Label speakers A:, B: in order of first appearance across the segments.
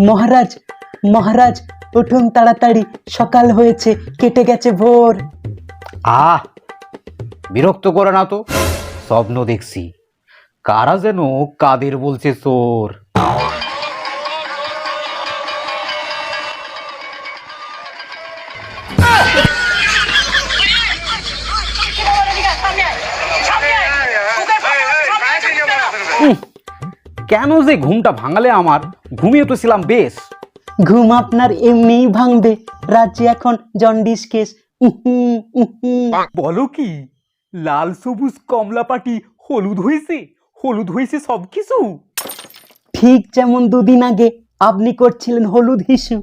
A: মহারাজ মহারাজ উঠুন তাড়াতাড়ি সকাল হয়েছে কেটে গেছে ভোর।
B: আহ বিরক্ত করে না তো স্বপ্ন দেখছি। কারা যেন কাদের বলছে চোর। উহ, কেন যে ঘুমটা ভাঙালে আমার? ঘুমিয়ে তো ছিলাম বেশ।
A: ঘুম আপনার এমনিই ভাঙবে। রাজ্যে এখন জন্ডিস কেস।
B: বলো কি লাল সবুজ কমলা পাটি হলুদ হয়েছে হলুদ হয়েছে সব কিছু
A: ঠিক যেমন দুদিন আগে আপনি করছিলেন হলুদ হিসু।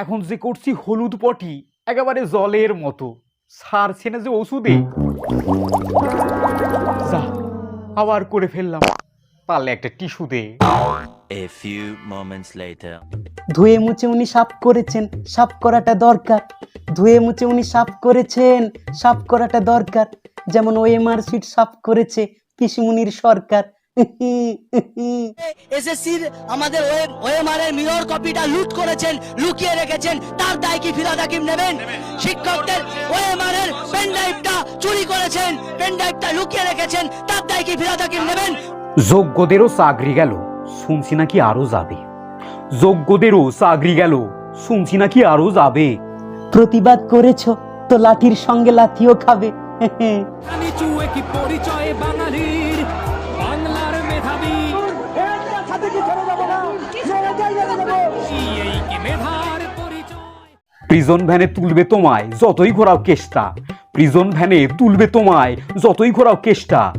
B: এখন যে করছি হলুদ পটি একেবারে জলের মতো। সারছে না যে ওষুধে? যা, আবার করে ফেললাম। পারলে একটা টিস্যু দে।
C: A few moments later.
A: ধুয়ে মুছে উনি সাফ করেছেন সাফ করাটা দরকার। ধুয়ে মুছে উনি সাফ করেছেন সাফ করাটা দরকার। যেমন ওএমআর সিট সাফ করেছে পিসুমুনির সরকার।
D: এসএসসির আমাদের ওএমআর এর মিরর কপিটা লুট করেছেন লুকিয়ে রেখেছেন। তার দায় কি ফিরাদ হাকিম নেবেন? শিক্ষকদের ওএমআর এর পেন ড্রাইভটা চুরি করেছেন পেন ড্রাইভটা লুকিয়ে রেখেছেন। তার দায় কি ফিরাদ হাকিম নেবেন?
B: যোগ্যদেরও চাকরি গেল শুনছি নাকি আরও যাবে। যোগ্যদেরও চাকরি গেল শুনছি নাকি আরও যাবে।
A: প্রতিবাদ করেছ তো লাঠির সঙ্গে লাঠিও খাবে।
E: নিচু বাঙালির? বাংলার মেধাবী। এই কি মেধার পরিচয়?
B: প্রিজন ভ্যানে তুলবে তোমায় যতই ঘোরাও কেষ্টা। প্রিজন ভ্যানে তুলবে তোমায় যতই ঘোরাও কেষ্টা।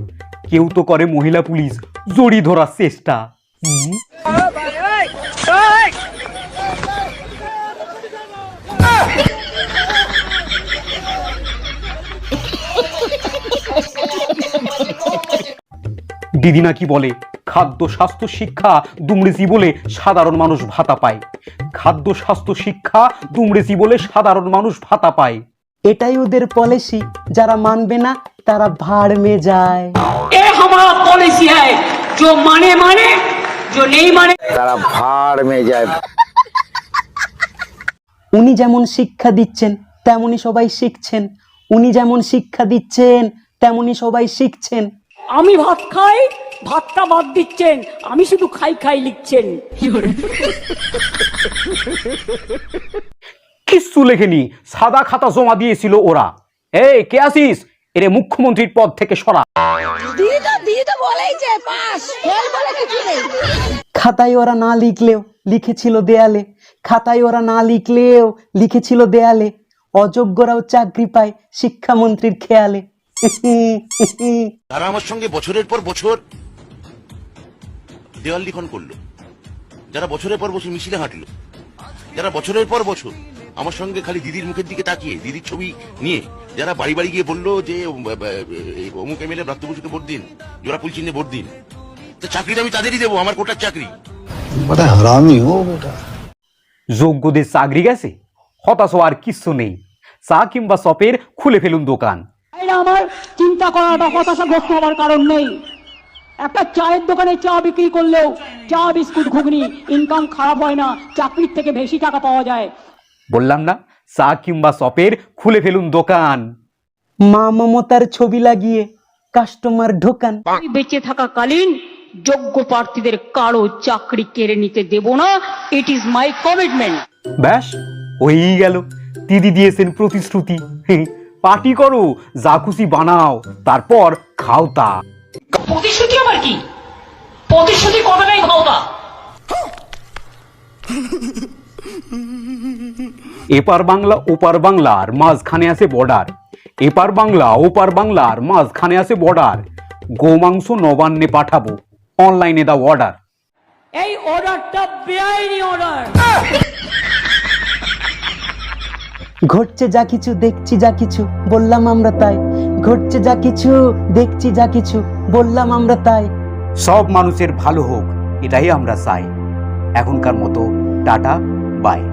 B: কেউ তো করে মহিলা পুলিশ। জড়ি ধরার চেষ্টা। দিদি নাকি বলে খাদ্য স্বাস্থ্য শিক্ষা দুমড়েছি বলে সাধারণ মানুষ ভাতা পায়। খাদ্য স্বাস্থ্য শিক্ষা দুমড়েছি বলে সাধারণ মানুষ ভাতা পায়।
A: এটাই ওদের পলিসি যারা মানবে না তারা ভাড় মে যায়
F: ये हमारा पॉलिसी है जो माने माने जो नहीं माने
G: তারা ভাড় মে যায়
A: উনি যেমন শিক্ষা দিচ্ছেন তেমনি সবাই শিখছেন উনি যেমন শিক্ষা দিচ্ছেন তেমনি সবাই শিখছেন
F: আমি ভাত খাই ভাতটা বাদ দিচ্ছেন আমি শুধু খাই খাই লিখছেন
B: কিচ্ছু লেখেনি সাদা খাতা জমা দিয়েছিল ওরা এই কে আসিস এরে মুখ্যমন্ত্রীর পদ থেকে সরা।
D: দিদি তো দিদি তো বলেই যে পাস। ফেল বলে কিছু নেই।
A: খাতায় ওরা না লিখলেও লিখেছিল দেয়ালে। খাতায় ওরা না লিখলেও লিখেছিল দেয়ালে। অযোগ্যরাও চাকরি পায় শিক্ষামন্ত্রীর খেয়ালে।
H: তারা আমার সঙ্গে বছরের পর বছর দেওয়াল লিখন করল। যারা বছরের পর বছর মিছিলে হাঁটলো। যারা বছরের পর বছর আমার সঙ্গে খালি দিদির মুখের দিকে তাকিয়ে দিদির ছবি নিয়ে। যারা বাড়ি বাড়ি গিয়ে বলল যে অমুক এমএলএ ব্রাত্যভূষিত ভোট দিন জোড়া ফুল চিহ্নে ভোট দিন তো চাকরিটা আমি তাদেরই দেবো আমার কোটার চাকরি।
G: হারামি ও
B: যোগ্যদের চাকরি গেছে হতাশ হওয়ার কিচ্ছু নেই। চা কিংবা সপের খুলে ফেলুন দোকান।
F: আমার চিন্তা করাটা হতাশাগ্রস্ত হওয়ার কারণ নেই। একটা চায়ের দোকানে চা বিক্রি করলেও চা বিস্কুট ঘুগনি ইনকাম খারাপ হয় না চাকরির থেকে বেশি টাকা পাওয়া যায়।
B: বললাম না চা কিংবা সপের খুলে ফেলুন দোকান।
A: মা মমতার ছবি লাগিয়ে কাস্টমার ঢোকান।
F: আমি বেঁচে থাকাকালীন যোগ্য প্রার্থীদের কারও চাকরি কেড়ে নিতে দেব না। ইট ইজ মাই কমিটমেন্ট
B: ব্যাস হয়েই গেল। দিদি দিয়েছেন প্রতিশ্রুতি। পার্টি করো যা খুশি বানাও তারপর খাও তা।
F: প্রতিশ্রুতি আবার কি? প্রতিশ্রুতি কথাটাই ভাওতা
B: এপার বাংলা ওপার বাংলার মাঝখানে আছে বর্ডার এপার বাংলা ওপার বাংলার মাঝখানে আছে বর্ডার গোমাংস নবান্নে পাঠাবো। অনলাইনে দাও অর্ডার
F: এই অর্ডারটা বেআইনি অর্ডার
A: ঘটছে যা কিছু দেখছি যা কিছু বললাম আমরা তাই। ঘটছে যা কিছু দেখছি যা কিছু বললাম আমরা তাই।
B: সব মানুষের ভালো হোক এটাই আমরা চাই। এখনকার মতো টাটা বাই।